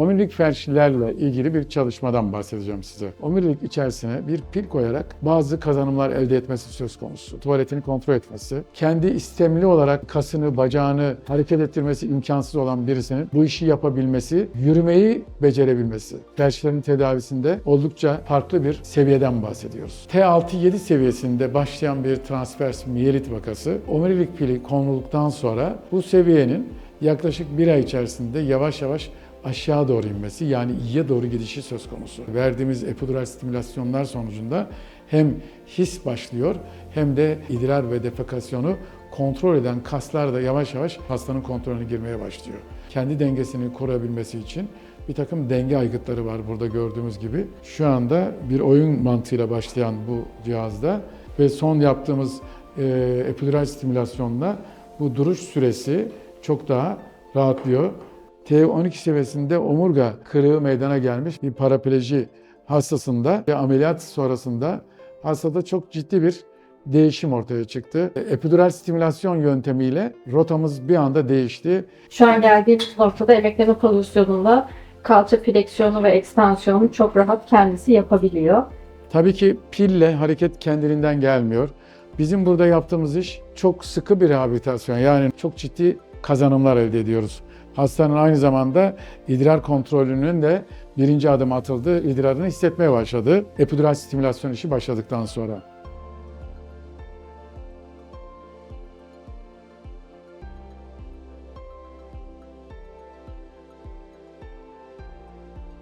Omurilik felçlilerle ilgili bir çalışmadan bahsedeceğim size. Omurilik içerisine bir pil koyarak bazı kazanımlar elde etmesi söz konusu. Tuvaletini kontrol etmesi, kendi istemli olarak kasını, bacağını hareket ettirmesi imkansız olan birisinin bu işi yapabilmesi, yürümeyi becerebilmesi. Felçlerin tedavisinde oldukça farklı bir seviyeden bahsediyoruz. T6-7 seviyesinde başlayan bir transvers miyelit vakası, omurilik pili konulduktan sonra bu seviyenin yaklaşık bir ay içerisinde yavaş yavaş aşağı doğru inmesi yani iyiye doğru gidişi söz konusu. Verdiğimiz epidural stimülasyonlar sonucunda hem his başlıyor hem de idrar ve defekasyonu kontrol eden kaslar da yavaş yavaş hastanın kontrolüne girmeye başlıyor. Kendi dengesini koruyabilmesi için bir takım denge aygıtları var burada gördüğümüz gibi. Şu anda bir oyun mantığıyla başlayan bu cihazda ve son yaptığımız e, epidural stimülasyonla bu duruş süresi çok daha rahatlıyor. T12 seviyesinde omurga kırığı meydana gelmiş bir parapleji hastasında ve ameliyat sonrasında hastada çok ciddi bir değişim ortaya çıktı. Epidural stimülasyon yöntemiyle rotamız bir anda değişti. Şu an geldiğimiz noktada emekleme pozisyonunda kalça fleksiyonu ve ekstansiyonu çok rahat kendisi yapabiliyor. Tabii ki pille hareket kendiliğinden gelmiyor. Bizim burada yaptığımız iş çok sıkı bir rehabilitasyon. Yani çok ciddi kazanımlar elde ediyoruz. Hastanın aynı zamanda idrar kontrolünün de birinci adım atıldı. İdrarını hissetmeye başladı. Epidural stimülasyon işi başladıktan sonra.